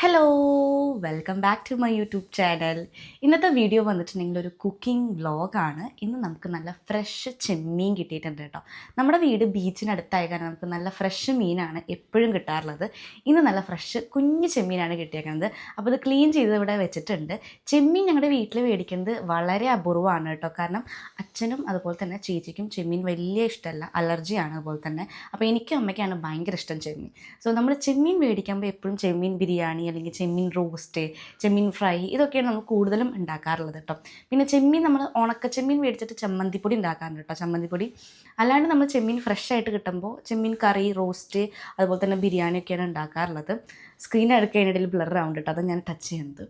Hello! Welcome back to my YouTube channel ഇന്നത്തെ video വന്നിട്ടുണ്ടെങ്കിൽ ഒരു കുക്കിംഗ് വ്ളോഗാണ് ഇന്ന് നമുക്ക് നല്ല ഫ്രഷ് ചെമ്മീൻ കിട്ടിയിട്ടുണ്ട് കേട്ടോ. നമ്മുടെ വീട് ബീച്ചിനടുത്തായ കാരണം നമുക്ക് നല്ല ഫ്രഷ് മീനാണ് എപ്പോഴും കിട്ടാറുള്ളത്. ഇന്ന് നല്ല ഫ്രഷ് കുഞ്ഞു ചെമ്മീനാണ് കിട്ടിയേക്കുന്നത്. അപ്പോൾ ഇത് ക്ലീൻ ചെയ്ത് ഇവിടെ വെച്ചിട്ടുണ്ട്. ചെമ്മീൻ ഞങ്ങളുടെ വീട്ടിൽ മേടിക്കുന്നത് വളരെ അപൂർവമാണ് കേട്ടോ. കാരണം അച്ഛനും അതുപോലെ തന്നെ ചേച്ചിക്കും ചെമ്മീൻ വലിയ ഇഷ്ടമല്ല. അലർജിയാണ് അതുപോലെ തന്നെ. അപ്പോൾ എനിക്കും അമ്മയ്ക്കാണ് ഭയങ്കര ഇഷ്ടം ചെമ്മീൻ. സോ നമ്മൾ ചെമ്മീൻ മേടിക്കുമ്പോൾ എപ്പോഴും ചെമ്മീൻ ബിരിയാണി അല്ലെങ്കിൽ ചെമ്മീൻ റോസ്റ്റ് ചെമ്മീൻ ഫ്രൈ ഇതൊക്കെയാണ് നമ്മൾ കൂടുതലും ഉണ്ടാക്കാറുള്ളത് കേട്ടോ. പിന്നെ ചെമ്മീൻ നമ്മൾ ഉണക്ക ചെമ്മീൻ മേടിച്ചിട്ട് ചമ്മന്തിപ്പൊടി ഉണ്ടാക്കാറുണ്ട് കേട്ടോ ചമ്മന്തിപ്പൊടി. അല്ലാണ്ട് നമ്മൾ ചെമ്മീൻ ഫ്രഷ് ആയിട്ട് കിട്ടുമ്പോൾ ചെമ്മീൻ കറി റോസ്റ്റ് അതുപോലെ തന്നെ ബിരിയാണി ഒക്കെയാണ് ഉണ്ടാക്കാറുള്ളത്. സ്ക്രീൻ എടുക്കുന്നതിനിടയിൽ ബ്ലർ ആവുന്നുണ്ട് കേട്ടോ അത് ഞാൻ ടച്ച് ചെയ്യുന്നത്.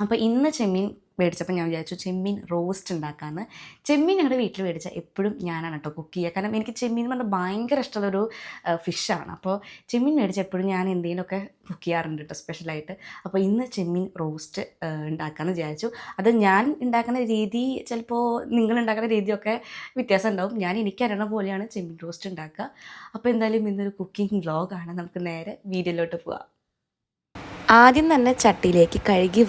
അപ്പോൾ ഇന്ന് ചെമ്മീൻ മേടിച്ചപ്പോൾ ഞാൻ വിചാരിച്ചു ചെമ്മീൻ റോസ്റ്റ് ഉണ്ടാക്കാമെന്ന് ചെമ്മീൻ ഞങ്ങളുടെ വീട്ടിൽ മേടിച്ച എപ്പോഴും ഞാനാണ് കേട്ടോ കുക്ക് ചെയ്യുക. കാരണം എനിക്ക് ചെമ്മീൻ എന്ന് പറഞ്ഞാൽ ഭയങ്കര ഇഷ്ടമുള്ളൊരു ഫിഷാണ് അപ്പോൾ ചെമ്മീൻ മേടിച്ച എപ്പോഴും ഞാൻ എന്തെങ്കിലുമൊക്കെ കുക്ക് ചെയ്യാറുണ്ട് കേട്ടോ സ്പെഷ്യലായിട്ട് അപ്പോൾ ഇന്ന് ചെമ്മീൻ റോസ്റ്റ് ഉണ്ടാക്കാമെന്ന് വിചാരിച്ചു. അത് ഞാൻ ഉണ്ടാക്കുന്ന രീതി ചിലപ്പോൾ നിങ്ങൾ ഉണ്ടാക്കുന്ന രീതിയൊക്കെ വ്യത്യാസം ഉണ്ടാവും. ഞാൻ എനിക്കറിയണ പോലെയാണ് ചെമ്മീൻ റോസ്റ്റ് ഉണ്ടാക്കുക. അപ്പോൾ എന്തായാലും ഇന്നൊരു കുക്കിംഗ് വ്ളോഗാണ് നമുക്ക് നേരെ വീഡിയോയിലോട്ട് പോവാം. ആദ്യം തന്നെ ചട്ടിയിലേക്ക് കഴുകി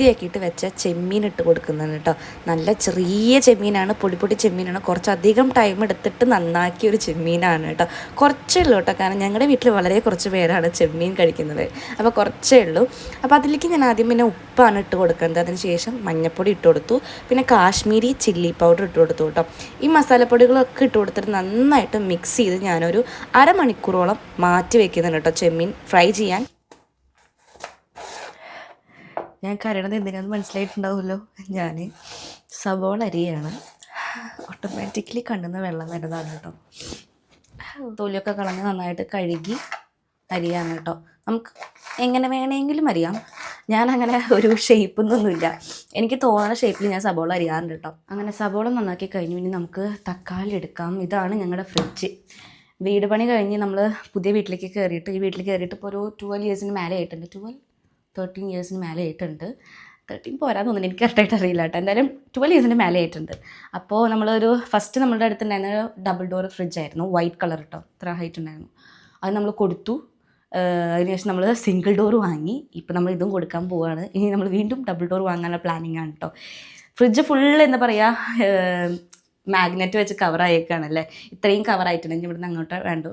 വൃത്തിയാക്കിയിട്ട് വെച്ച ചെമ്മീൻ ഇട്ട് കൊടുക്കുന്നതാണ് കേട്ടോ. നല്ല ചെറിയ ചെമ്മീനാണ് പൊടി പൊടി ചെമ്മീനാണ്. കുറച്ചധികം ടൈം എടുത്തിട്ട് നന്നാക്കിയ ഒരു ചെമ്മീനാണ് കേട്ടോ. കുറച്ചേ ഉള്ളൂ കേട്ടോ. കാരണം ഞങ്ങളുടെ വീട്ടിൽ വളരെ കുറച്ച് പേരാണ് ചെമ്മീൻ കഴിക്കുന്നത്. അപ്പോൾ കുറച്ചേ ഉള്ളൂ. അപ്പോൾ അതിലേക്ക് ഞാൻ ആദ്യം പിന്നെ ഉപ്പാണ് ഇട്ട് കൊടുക്കുന്നത്. അതിനുശേഷം മഞ്ഞൾപ്പൊടി ഇട്ട് കൊടുത്തു. പിന്നെ കാശ്മീരി ചില്ലി പൗഡർ ഇട്ട് കൊടുത്തു കേട്ടോ. ഈ മസാലപ്പൊടികളൊക്കെ ഇട്ട് കൊടുത്തിട്ട് നന്നായിട്ട് മിക്സ് ചെയ്ത് ഞാനൊരു അരമണിക്കൂറോളം മാറ്റി വെക്കുന്നുണ്ട് കേട്ടോ ചെമ്മീൻ ഫ്രൈ ചെയ്യാൻ. ഞാൻ കരയണത് എന്തിനാന്ന് മനസ്സിലായിട്ടുണ്ടാവുമല്ലോ. ഞാൻ സവോള അരിയാണ്. ഓട്ടോമാറ്റിക്കലി കണ്ണുന്ന വെള്ളം വരുന്നതാണ് കേട്ടോ. തൊലിയൊക്കെ കളഞ്ഞ് നന്നായിട്ട് കഴുകി അരിയാണ് കേട്ടോ. നമുക്ക് എങ്ങനെ വേണമെങ്കിലും അറിയാം ഞാൻ അങ്ങനെ ഒരു ഷേപ്പൊന്നൊന്നുമില്ല. എനിക്ക് തോന്നുന്ന ഷേപ്പിൽ ഞാൻ സബോള അറിയാറുണ്ട് കേട്ടോ. അങ്ങനെ സബോള നന്നാക്കി കഴിഞ്ഞു. ഇനി നമുക്ക് തക്കാളി എടുക്കാം. ഇതാണ് ഞങ്ങളുടെ ഫ്രിഡ്ജ് വീട് പണി കഴിഞ്ഞ് നമ്മൾ പുതിയ വീട്ടിലേക്ക് കയറിയിട്ട് ഈ വീട്ടിൽ കയറിയിട്ട് ഇപ്പോൾ ഒരു ട്വൽവ് ഇയേഴ്സിന് മേലെ ആയിട്ടുണ്ട്. ട്വൽവ് തേർട്ടീൻ ഇയേഴ്സിന് മേലെ ആയിട്ടുണ്ട്. തേർട്ടീൻ പോരാന്ന് തോന്നുന്നു എനിക്ക് കറക്റ്റായിട്ട് അറിയില്ല കേട്ടോ. എന്തായാലും ട്വൽവ് ഇയേഴ്സിന്റെ മേലെ ആയിട്ടുണ്ട്. അപ്പോൾ നമ്മളൊരു ഫസ്റ്റ് നമ്മളുടെ അടുത്തുണ്ടായിരുന്ന ഒരു ഡബിൾ ഡോർ ഫ്രിഡ്ജ് ആയിരുന്നു വൈറ്റ് കളർ കേട്ടോ ഇത്ര ഹൈറ്റ് ഉണ്ടായിരുന്നു. അത് നമ്മൾ കൊടുത്തു. അതിനുശേഷം നമ്മൾ സിംഗിൾ ഡോർ വാങ്ങി. ഇപ്പം നമ്മൾ ഇതും കൊടുക്കാൻ പോവുകയാണ് ഇനി നമ്മൾ വീണ്ടും ഡബിൾ ഡോർ വാങ്ങാനുള്ള പ്ലാനിങ് ആണ് കേട്ടോ ഫ്രിഡ്ജ് ഫുള്ള് എന്താ പറയുക മാഗ്നറ്റ് വെച്ച് കവറായേക്കാണല്ലേ ഇത്രയും കവറായിട്ടുണ്ടെങ്കിൽ ഇവിടുന്ന് അങ്ങോട്ട് വേണ്ടു.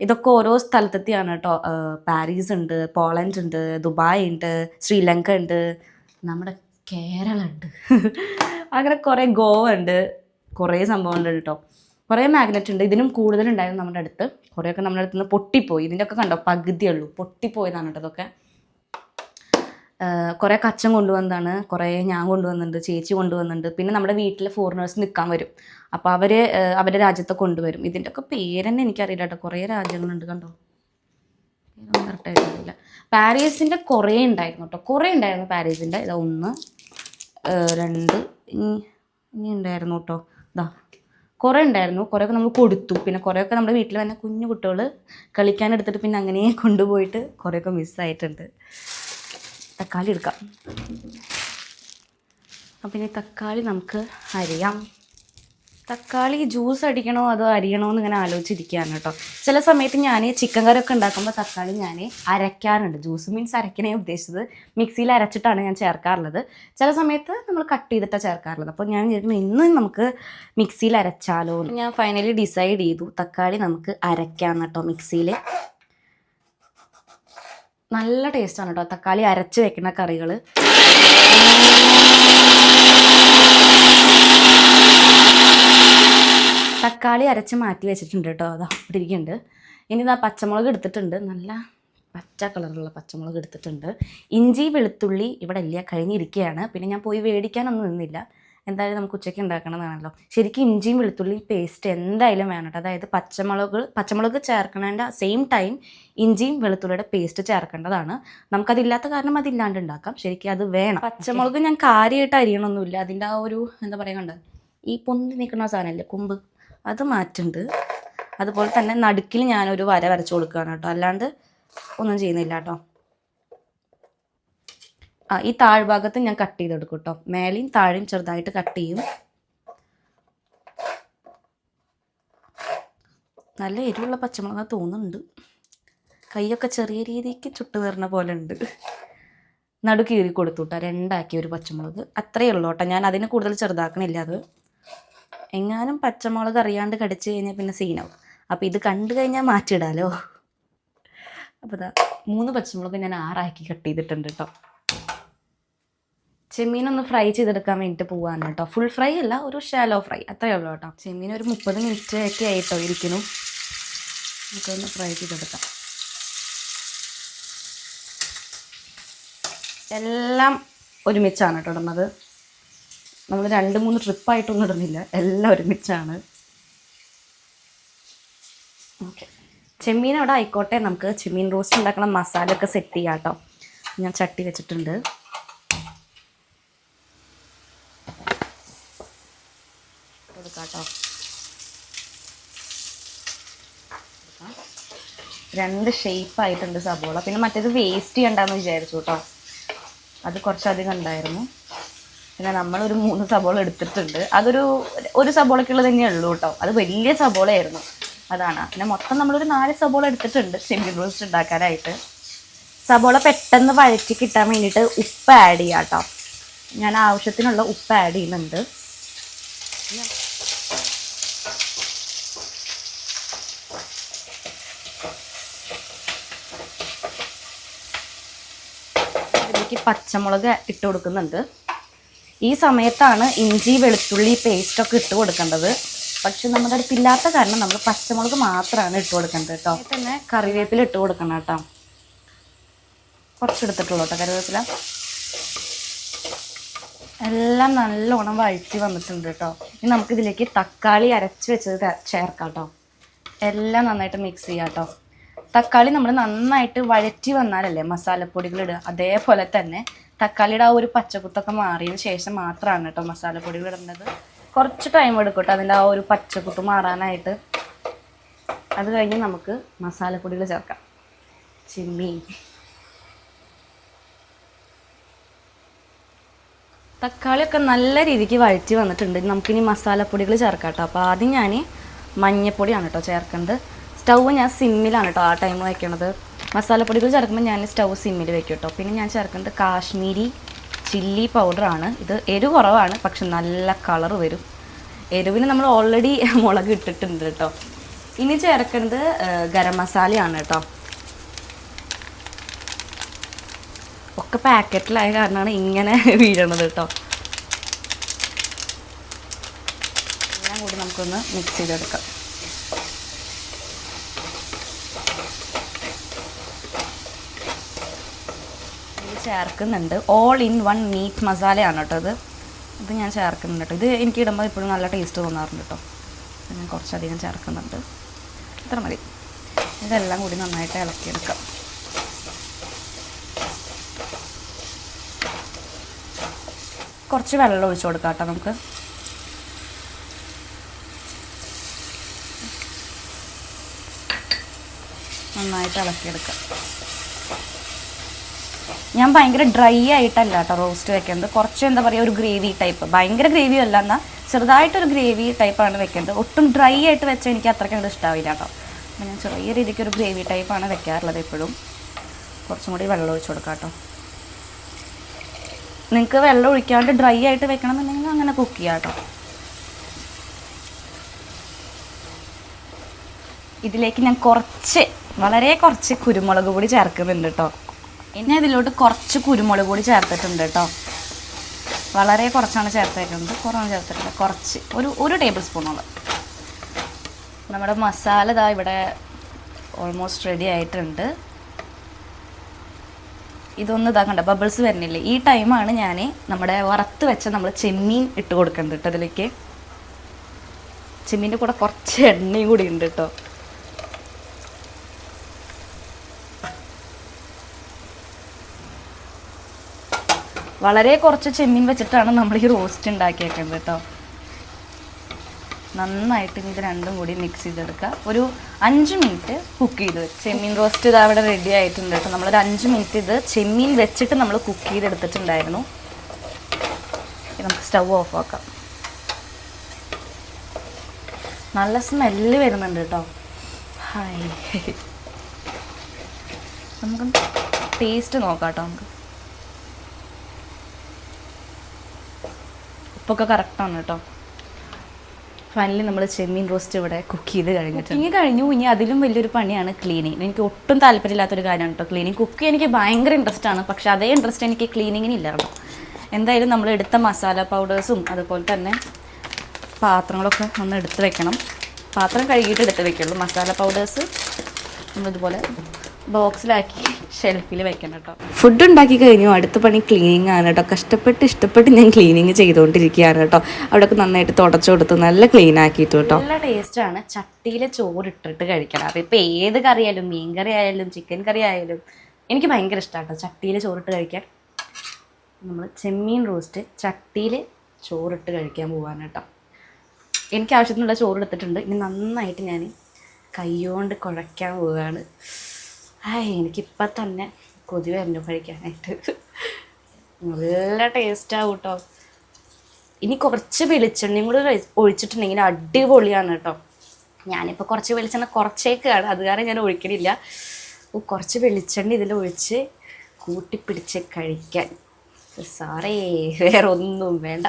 ഇതൊക്കെ ഓരോ സ്ഥലത്തെത്തിയാണ് കേട്ടോ. പാരീസ് ഉണ്ട് പോളണ്ട് ഉണ്ട് ദുബായ് ഉണ്ട് ശ്രീലങ്ക ഉണ്ട്. നമ്മുടെ കേരള ഉണ്ട്. അങ്ങനെ കുറേ ഗോവ ഉണ്ട്. കുറേ സംഭവമുണ്ട് കേട്ടോ. കുറേ മാഗ്നറ്റ് ഉണ്ട്. ഇതിനും കൂടുതലുണ്ടായിരുന്നു നമ്മുടെ അടുത്ത്. കുറേയൊക്കെ നമ്മുടെ അടുത്ത് നിന്ന് പൊട്ടിപ്പോയി. ഇതിന്റെയൊക്കെ കണ്ടോ? പകുതിയുള്ളൂ പൊട്ടിപ്പോയതാണ് കേട്ടോ ഇതൊക്കെ. കുറേ കച്ചം കൊണ്ടുവന്നതാണ് കുറേ ഞാൻ കൊണ്ടുവന്നിട്ടുണ്ട് ചേച്ചി കൊണ്ടുവന്നിട്ടുണ്ട്. പിന്നെ നമ്മുടെ വീട്ടിലെ ഫോറിനേഴ്സ് നിൽക്കാൻ വരും. അപ്പോൾ അവർ അവരുടെ രാജ്യത്തെ കൊണ്ടുവരും. ഇതിന്റെ ഒക്കെ പേരെന്നെ എനിക്കറിയില്ല കേട്ടോ കുറേ രാജ്യങ്ങളുണ്ട് കണ്ടോ? പേരൊന്നും കറക്റ്റായിട്ട് അറിയില്ല. പാരീസിന്റെ കുറേ ഉണ്ടായിരുന്നു കേട്ടോ കുറേ ഉണ്ടായിരുന്നു പാരീസിന്റെ ഇതാ ഒന്ന് രണ്ട് ഇനി ഉണ്ടായിരുന്നു കേട്ടോ ഇതാ കുറേ ഉണ്ടായിരുന്നു. കുറേയൊക്കെ നമ്മൾ കൊടുത്തു. പിന്നെ കുറേയൊക്കെ നമ്മുടെ വീട്ടിൽ തന്നെ കുഞ്ഞു കുട്ടികൾ കളിക്കാനെടുത്തിട്ട് പിന്നെ അങ്ങനെ കൊണ്ടുപോയിട്ട് കുറേയൊക്കെ മിസ്സായിട്ടുണ്ട് തക്കാളി എടുക്കാം. അപ്പം ഇനി തക്കാളി നമുക്ക് അരിയാം. തക്കാളി ജ്യൂസ് അടിക്കണോ അതോ അരിയണോ എന്ന് ഇങ്ങനെ ആലോചിച്ചിരിക്കുകയാണ് കേട്ടോ. ചില സമയത്ത് ഞാൻ ചിക്കൻ കറിയൊക്കെ ഉണ്ടാക്കുമ്പോൾ തക്കാളി ഞാൻ അരയ്ക്കാറുണ്ട്. ജ്യൂസ് മീൻസ് അരയ്ക്കണേ ഉദ്ദേശിച്ചത്. മിക്സിയിൽ അരച്ചിട്ടാണ് ഞാൻ ചേർക്കാറുള്ളത്. ചില സമയത്ത് നമ്മൾ കട്ട് ചെയ്തിട്ടാണ് ചേർക്കാറുള്ളത്. അപ്പോൾ ഞാൻ വിചാരിക്കുന്നു ഇന്ന് നമുക്ക് മിക്സിയിൽ അരച്ചാലോ ഞാൻ ഫൈനലി ഡിസൈഡ് ചെയ്തു തക്കാളി നമുക്ക് അരയ്ക്കാം കേട്ടോ മിക്സിയിൽ നല്ല ടേസ്റ്റാണ് കേട്ടോ തക്കാളി അരച്ച് വെക്കുന്ന കറികൾ തക്കാളി അരച്ച് മാറ്റി വെച്ചിട്ടുണ്ട് കേട്ടോ അതാ ഇരിക്കുന്നുണ്ട്. ഇനി ഇതാ പച്ചമുളക് എടുത്തിട്ടുണ്ട്. നല്ല പച്ച കളറുള്ള പച്ചമുളക് എടുത്തിട്ടുണ്ട്. ഇഞ്ചി വെളുത്തുള്ളി ഇവിടെ ഇല്ല കഴിഞ്ഞിരിക്കുകയാണ് പിന്നെ ഞാൻ പോയി മേടിക്കാനൊന്നും നിന്നില്ല. എന്തായാലും നമുക്ക് ഉച്ചയ്ക്ക് ഉണ്ടാക്കണമെന്നാണല്ലോ ശരിക്കും ഇഞ്ചിയും വെളുത്തുള്ളിയും പേസ്റ്റ് എന്തായാലും വേണം കേട്ടോ. അതായത് പച്ചമുളക് പച്ചമുളക് ചേർക്കണതിന്റെ സെയിം ടൈം ഇഞ്ചിയും വെളുത്തുള്ളിയുടെ പേസ്റ്റ് ചേർക്കേണ്ടതാണ്. നമുക്കതില്ലാത്ത കാരണം അതില്ലാണ്ട് ഉണ്ടാക്കാം. ശരിക്കും അത് വേണം. പച്ചമുളക് ഞാൻ കാര്യമായിട്ട് അരിയണമൊന്നുമില്ല അതിന്റെ ആ ഒരു എന്താ പറയുക ഈ പൊന്തി നിൽക്കുന്ന സാധനമല്ലേ കുമ്പ്? അത് മാറ്റുണ്ട് അതുപോലെ തന്നെ നടുക്കിൽ ഞാനൊരു വര വരച്ചു കൊടുക്കുകയാണ് കേട്ടോ. അല്ലാണ്ട് ഒന്നും ചെയ്യുന്നില്ല കേട്ടോ. ആ ഈ താഴ്ഭാഗത്ത് ഞാൻ കട്ട് ചെയ്തെടുക്കും കേട്ടോ മേലെയും താഴെയും ചെറുതായിട്ട് കട്ട് ചെയ്യും. നല്ല എരിവുള്ള പച്ചമുളക് തോന്നുന്നുണ്ട്. കൈയൊക്കെ ചെറിയ രീതിക്ക് ചുട്ടു തീർന്ന പോലെ ഉണ്ട്. നടു കീറി കൊടുത്തു കേട്ടോ ഒരു പച്ചമുളക്. അത്രയേ ഉള്ളൂ കേട്ടോ ഞാൻ അതിന് കൂടുതൽ ചെറുതാക്കണില്ല അത്. എങ്ങാനും പച്ചമുളക് അറിയാണ്ട് കടിച്ചു കഴിഞ്ഞാൽ പിന്നെ സീനാവും. അപ്പോൾ ഇത് കണ്ടു കഴിഞ്ഞാൽ മാറ്റിയിടാലോ. അപ്പോൾ ഇതാ മൂന്ന് പച്ചമുളക് ഞാൻ ആറാക്കി കട്ട് ചെയ്തിട്ടുണ്ട് കേട്ടോ ചെമ്മീനൊന്ന് ഫ്രൈ ചെയ്തെടുക്കാൻ വേണ്ടിട്ട് പോവാണ് കേട്ടോ. ഫുൾ ഫ്രൈ അല്ല ഒരു ഷാലോ ഫ്രൈ അത്രയേ ഉള്ളൂ കേട്ടോ. ചെമ്മീൻ ഒരു മുപ്പത് മിനിറ്റ് ഒക്കെ ആയിട്ടോ ഇരിക്കുന്നു. നമുക്കൊന്ന് ഫ്രൈ ചെയ്തെടുക്കാം. എല്ലാം ഒരുമിച്ചാണ് കേട്ടോ ഇടുന്നത്. നമ്മൾ രണ്ട് മൂന്ന് ട്രിപ്പായിട്ടൊന്നും ഇടുന്നില്ല. എല്ലാം ഒരുമിച്ചാണ്. ഓക്കെ ചെമ്മീൻ അവിടെ ആയിക്കോട്ടെ. നമുക്ക് ചെമ്മീൻ റോസ്റ്റ് ഉണ്ടാക്കണം മസാല ഒക്കെ സെറ്റ് ചെയ്യാം കേട്ടോ. ഞാൻ ചട്ടി വെച്ചിട്ടുണ്ട്. കേട്ടോ. രണ്ട് ഷേപ്പ് ആയിട്ടുണ്ട് സബോള. പിന്നെ മറ്റേത് വേസ്റ്റ് ചെയ്യണ്ടെന്ന് വിചാരിച്ചു കേട്ടോ അത് കുറച്ചധികം ഉണ്ടായിരുന്നു. പിന്നെ നമ്മളൊരു മൂന്ന് സബോള എടുത്തിട്ടുണ്ട്. അതൊരു ഒരു സബോളക്കുള്ളത് തന്നെയേ ഉള്ളൂ കേട്ടോ അത് വലിയ സബോളയായിരുന്നു. അതാണ്. പിന്നെ മൊത്തം നമ്മളൊരു നാല് സബോള എടുത്തിട്ടുണ്ട് സെമി റോസ്റ്റ് ഉണ്ടാക്കാനായിട്ട്. സബോള പെട്ടെന്ന് വഴറ്റി കിട്ടാൻ വേണ്ടിയിട്ട് ഉപ്പ് ആഡ് ചെയ്യാം കേട്ടോ ഞാൻ ആവശ്യത്തിനുള്ള ഉപ്പ് ആഡ് ചെയ്യുന്നുണ്ട്. ഇതിലേക്ക് പച്ചമുളക് ഇട്ട് കൊടുക്കുന്നുണ്ട്. ഈ സമയത്താണ് ഇഞ്ചി വെളുത്തുള്ളി പേസ്റ്റൊക്കെ ഇട്ട് കൊടുക്കേണ്ടത്. പക്ഷെ നമ്മുടെ അടുത്തില്ലാത്ത കാരണം നമ്മൾ പച്ചമുളക് മാത്രമാണ് ഇട്ട് കൊടുക്കേണ്ടത് കേട്ടോ. തന്നെ കറിവേപ്പില ഇട്ട് കൊടുക്കണം കേട്ടോ. കുറച്ചെടുത്തിട്ടുള്ളൂ കേട്ടോ കറിവേപ്പില. എല്ലാം നല്ലോണം വഴറ്റി വന്നിട്ടുണ്ട് കേട്ടോ. ഇനി നമുക്കിതിലേക്ക് തക്കാളി അരച്ച് വെച്ചത് ചേർക്കാം കേട്ടോ. എല്ലാം നന്നായിട്ട് മിക്സ് ചെയ്യാം കേട്ടോ. തക്കാളി നമ്മൾ നന്നായിട്ട് വഴറ്റി വന്നാലല്ലേ മസാലപ്പൊടികൾ ഇടുക. അതേപോലെ തന്നെ തക്കാളിയുടെ ആ ഒരു പച്ചക്കുത്തൊക്കെ മാറിയതിന് ശേഷം മാത്രമാണ് കേട്ടോ മസാലപ്പൊടികൾ ഇടുന്നത്. കുറച്ച് ടൈം എടുക്കും കേട്ടോ അതിന്റെ ആ ഒരു പച്ചക്കുത്ത് മാറാനായിട്ട്. അത് കഴിഞ്ഞ് നമുക്ക് മസാലപ്പൊടികൾ ചേർക്കാം. ചിമ്മി. തക്കാളിയൊക്കെ നല്ല രീതിക്ക് വഴറ്റി വന്നിട്ടുണ്ട്. നമുക്കിനി മസാലപ്പൊടികൾ ചേർക്കാം കേട്ടോ അപ്പോൾ ആദ്യം ഞാൻ മഞ്ഞപ്പൊടിയാണ് കേട്ടോ ചേർക്കുന്നത്. സ്റ്റൗ ഞാൻ സിമ്മിലാണ് കേട്ടോ ആ ടൈം വയ്ക്കണത് മസാലപ്പൊടികൾ ചേർക്കുമ്പോൾ ഞാൻ സ്റ്റൗ സിമ്മിൽ വെക്കും കേട്ടോ പിന്നെ ഞാൻ ചേർക്കുന്നത് കാശ്മീരി ചില്ലി പൗഡറാണ് ഇത് എരിവ് കുറവാണ് പക്ഷെ നല്ല കളർ വരും. എരിവിന് നമ്മൾ ഓൾറെഡി മുളക് ഇട്ടിട്ടുണ്ട് കേട്ടോ ഇനി ചേർക്കുന്നത് ഗരം മസാലയാണ് കേട്ടോ ഒക്കെ പാക്കറ്റിലായ കാരണമാണ് ഇങ്ങനെ വീഴണത് കേട്ടോ എല്ലാം കൂടി നമുക്കൊന്ന് മിക്സ് ചെയ്തെടുക്കാം. ചേർക്കുന്നുണ്ട്. ഓൾ ഇൻ വൺ മീറ്റ് മസാലയാണ് കേട്ടോ ഇത്. ഇത് ഞാൻ ചേർക്കുന്നുണ്ട് കേട്ടോ ഇത് എനിക്ക് ഇടുമ്പോൾ ഇപ്പോഴും നല്ല ടേസ്റ്റ് തോന്നാറുണ്ട് കേട്ടോ ഞാൻ കുറച്ചധികം ചേർക്കുന്നുണ്ട്. ഇത്ര മതി. ഇതെല്ലാം കൂടി നന്നായിട്ട് ഇളക്കിയെടുക്കാം. കുറച്ച് വെള്ളം ഒഴിച്ചു കൊടുക്കാം കേട്ടോ നമുക്ക്. നന്നായിട്ട് ഇളക്കിയെടുക്കാം. ഞാൻ ഭയങ്കര ഡ്രൈ ആയിട്ടല്ല കേട്ടോ റോസ്റ്റ് വെക്കുന്നത്. കുറച്ച് എന്താ പറയുക ഒരു ഗ്രേവി ടൈപ്പ്. ഭയങ്കര ഗ്രേവി അല്ല എന്നാൽ ചെറുതായിട്ടൊരു ഗ്രേവി ടൈപ്പാണ് വെക്കുന്നത്. ഒട്ടും ഡ്രൈ ആയിട്ട് വെച്ചാൽ എനിക്ക് അത്രയ്ക്ക് അത് ഇഷ്ടമാവില്ല കേട്ടോ. അപ്പം ഞാൻ ചെറിയ രീതിക്ക് ഒരു ഗ്രേവി ടൈപ്പാണ് വെക്കാറുള്ളത് എപ്പോഴും. കുറച്ചും കൂടി വെള്ളം ഒഴിച്ചു കൊടുക്കാം കേട്ടോ. നിങ്ങൾക്ക് വെള്ളം ഒഴിക്കാണ്ട് ഡ്രൈ ആയിട്ട് വെക്കണം എന്നുണ്ടെങ്കിൽ അങ്ങനെ കുക്ക് ചെയ്യാം കേട്ടോ. ഇതിലേക്ക് ഞാൻ കുറച്ച് വളരെ കുറച്ച് കുരുമുളക് പൊടി ചേർക്കുന്നുണ്ട് കേട്ടോ. ഇനി ഇതിലോട്ട് കുറച്ച് കുരുമുളക് പൊടി ചേർത്തിട്ടുണ്ട് കേട്ടോ. വളരെ കുറച്ചാണ് ചേർത്തേക്കുന്നത്. കുറവാണ് ചേർത്തിട്ടുണ്ട് കുറച്ച്. ഒരു ഒരു ടേബിൾ സ്പൂണോളം. നമ്മുടെ മസാല ഇതാ ഇവിടെ ഓൾമോസ്റ്റ് റെഡി ആയിട്ടുണ്ട്. ഇതൊന്ന് ഇതാ കണ്ട ബബിൾസ് വരുന്നില്ലേ? ഈ ടൈമാണ് ഞാൻ നമ്മുടെ വറുത്ത് വെച്ച നമ്മൾ ചെമ്മീൻ ഇട്ട് കൊടുക്കേണ്ടത് കേട്ടോ അതിലേക്ക്. ചെമ്മീന്റെ കൂടെ കുറച്ച് എണ്ണയും കൂടി ഉണ്ട് കേട്ടോ. വളരെ കുറച്ച് ചെമ്മീൻ വെച്ചിട്ടാണ് നമ്മൾ ഈ റോസ്റ്റ് ഉണ്ടാക്കിയേക്കുന്നത് കേട്ടോ നന്നായിട്ട് ഇത് രണ്ടും കൂടി മിക്സ് ചെയ്തെടുക്കുക. ഒരു അഞ്ച് മിനിറ്റ് കുക്ക് ചെയ്ത് ചെമ്മീൻ റോസ്റ്റ് ഇത് അവിടെ റെഡി ആയിട്ടുണ്ട് കേട്ടോ നമ്മളൊരു അഞ്ച് മിനിറ്റ് ഇത് ചെമ്മീൻ വെച്ചിട്ട് നമ്മൾ കുക്ക് ചെയ്തെടുത്തിട്ടുണ്ടായിരുന്നു. നമുക്ക് സ്റ്റൗ ഓഫ് ആക്കാം. നല്ല സ്മെല്ല് വരുന്നുണ്ട് കേട്ടോ ഹായ്. നമുക്ക് ടേസ്റ്റ് നോക്കാം കേട്ടോ നമുക്ക്. ഉപ്പൊക്കെ കറക്റ്റാണ് കേട്ടോ. ഫൈനലി നമ്മൾ ചെമ്മീൻ റോസ്റ്റ് ഇവിടെ കുക്ക് ചെയ്ത് കഴിഞ്ഞിട്ട് ഇനി കഴിഞ്ഞു. ഇനി അതിലും വലിയൊരു പണിയാണ് ക്ലീനിങ് എനിക്ക് ഒട്ടും താല്പര്യമില്ലാത്തൊരു കാര്യമാണ് കേട്ടോ ക്ലീനിങ് കുക്ക് എനിക്ക് ഭയങ്കര ഇൻട്രസ്റ്റ് ആണ്. പക്ഷെ അതേ ഇൻട്രസ്റ്റ് എനിക്ക് ക്ലീനിങ്ങിന് ഇല്ല കേട്ടോ. എന്തായാലും നമ്മൾ എടുത്ത മസാല പൗഡേഴ്സും അതുപോലെ തന്നെ പാത്രങ്ങളൊക്കെ ഒന്ന് എടുത്ത് വെക്കണം. പാത്രം കഴുകിയിട്ട് എടുത്ത് വെക്കുള്ളൂ. മസാല പൗഡേഴ്സ് നമ്മളിതുപോലെ ബോക്സിലാക്കി ഷെൽഫിൽ വെക്കണം കേട്ടോ ഫുഡ് ഉണ്ടാക്കി കഴിഞ്ഞു. അടുത്ത പണി ക്ലീനിങ് ആണ് കേട്ടോ കഷ്ടപ്പെട്ട് ഇഷ്ടപ്പെട്ട് ഞാൻ ക്ലീനിങ് ചെയ്തുകൊണ്ടിരിക്കുകയാണ് കേട്ടോ അവിടെയൊക്കെ നന്നായിട്ട് തുടച്ചു കൊടുത്ത് നല്ല ക്ലീൻ ആക്കിയിട്ടു കേട്ടോ നല്ല ടേസ്റ്റാണ് ചട്ടിയിൽ ചോറ് ഇട്ടിട്ട് കഴിക്കണം. അതിപ്പോൾ ഏത് കറി ആയാലും മീൻ കറി ആയാലും ചിക്കൻ കറി ആയാലും എനിക്ക് ഭയങ്കര ഇഷ്ടമാണ് കേട്ടോ ചട്ടിയിൽ ചോറിട്ട് കഴിക്കാൻ. നമ്മൾ ചെമ്മീൻ റോസ്റ്റ് ചട്ടിയിൽ ചോറിട്ട് കഴിക്കാൻ പോവാണ് കേട്ടോ എനിക്ക് ആവശ്യത്തിനുള്ള ചോറ് എടുത്തിട്ടുണ്ട്. ഇനി നന്നായിട്ട് ഞാൻ കൈകൊണ്ട് കുഴയ്ക്കാൻ പോവുകയാണ് ഹായ് എനിക്കിപ്പം തന്നെ കൊതി വരുന്നു കഴിക്കാനായിട്ട്. നല്ല ടേസ്റ്റാവും കേട്ടോ ഇനി കുറച്ച് വെളിച്ചെണ്ണയും കൂടി ഒഴി- ഒഴിച്ചിട്ടുണ്ടെങ്കിൽ അടിപൊളിയാണ് കേട്ടോ ഞാനിപ്പോൾ കുറച്ച് വെളിച്ചെണ്ണ കുറച്ചേക്കാണ്. അത് കാരണം ഞാൻ ഒഴിക്കണില്ല കുറച്ച് വെളിച്ചെണ്ണ ഇതിൽ ഒഴിച്ച് കൂട്ടിപ്പിടിച്ച് കഴിക്കാൻ. സാറേ വേറെ ഒന്നും വേണ്ട.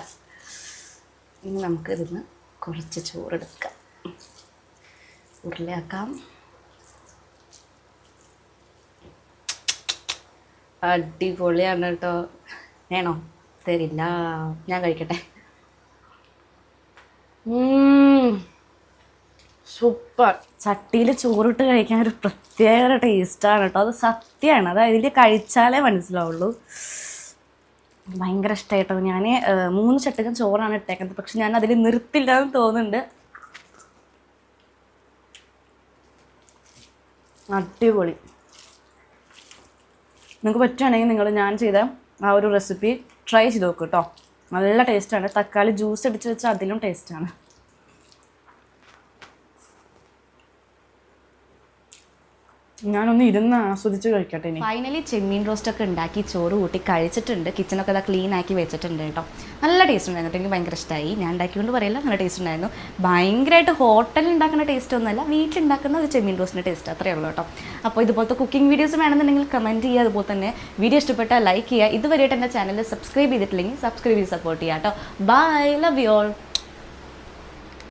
ഇനി നമുക്ക് ഇതിന്ന് കുറച്ച് ചോറെടുക്കാം ഉരുളയാക്കാം. അടിപൊളിയാണ് കേട്ടോ വേണോ? തരില്ല. ഞാൻ കഴിക്കട്ടെ. സൂപ്പർ. ചട്ടിയിൽ ചോറിട്ട് കഴിക്കാൻ ഒരു പ്രത്യേക ടേസ്റ്റാണ് കേട്ടോ. അത് സത്യമാണ്. അത് അതിൽ കഴിച്ചാലേ മനസ്സിലാവുള്ളൂ. ഭയങ്കര ഇഷ്ടമായിട്ടോ ഞാൻ മൂന്ന് ചട്ടിക്കും ചോറാണ് ഇട്ടേക്കുന്നത്. പക്ഷെ ഞാൻ അതിൽ നിർത്തില്ല എന്ന് തോന്നുന്നുണ്ട്. അടിപൊളി. നിങ്ങൾക്ക് പറ്റുകയാണെങ്കിൽ നിങ്ങൾ ഞാൻ ചെയ്ത ആ ഒരു റെസിപ്പി ട്രൈ ചെയ്ത് നോക്കൂ കേട്ടോ നല്ല ടേസ്റ്റാണ് തക്കാളി ജ്യൂസ് അടിച്ച് വെച്ചാൽ അതിലും ടേസ്റ്റാണ് ഞാനൊന്ന് ഇരുന്ന് ആസ്വദിച്ച് കഴിക്കട്ടെ ഇനി. ഫൈനലി ചെമ്മീൻ റോസ്റ്റ് ഒക്കെ ഉണ്ടാക്കി ചോറ് കൂട്ടി കഴിച്ചിട്ടുണ്ട്. കിച്ചണൊക്കെ ഇതാ ക്ലീൻ ആക്കി വെച്ചിട്ടുണ്ട് കേട്ടോ. നല്ല ടേസ്റ്റ് ഉണ്ടായിരുന്നു. എനിക്ക് ഭയങ്കര ഇഷ്ടമായി ഞാൻ ഉണ്ടാക്കിക്കൊണ്ട് പറയില്ല നല്ല ടേസ്റ്റ് ഉണ്ടായിരുന്നു. ഭയങ്കരമായിട്ട് ഹോട്ടലിൽ ഉണ്ടാക്കുന്ന ടേസ്റ്റ് ഒന്നുമല്ല വീട്ടിലുണ്ടാക്കുന്ന ഒരു ചെമ്മീൻ റോസ്റ്റിന്റെ ടേസ്റ്റ് അത്രയേ ഉള്ളൂ കേട്ടോ. അപ്പോൾ ഇതുപോലത്തെ കുക്കിംഗ് വീഡിയോസ് വേണമെന്നുണ്ടെങ്കിൽ കമന്റ് ചെയ്യുക. അതുപോലെ തന്നെ വീഡിയോ ഇഷ്ടപ്പെട്ടാൽ ലൈക്ക് ചെയ്യുക. ഇതുവരെയായിട്ട് എന്റെ ചാനൽ സബ്സ്ക്രൈബ് ചെയ്തിട്ടില്ലെങ്കിൽ സബ്സ്ക്രൈബ് ചെയ്ത് സപ്പോർട്ട് ചെയ്യുക കേട്ടോ. Bye love you all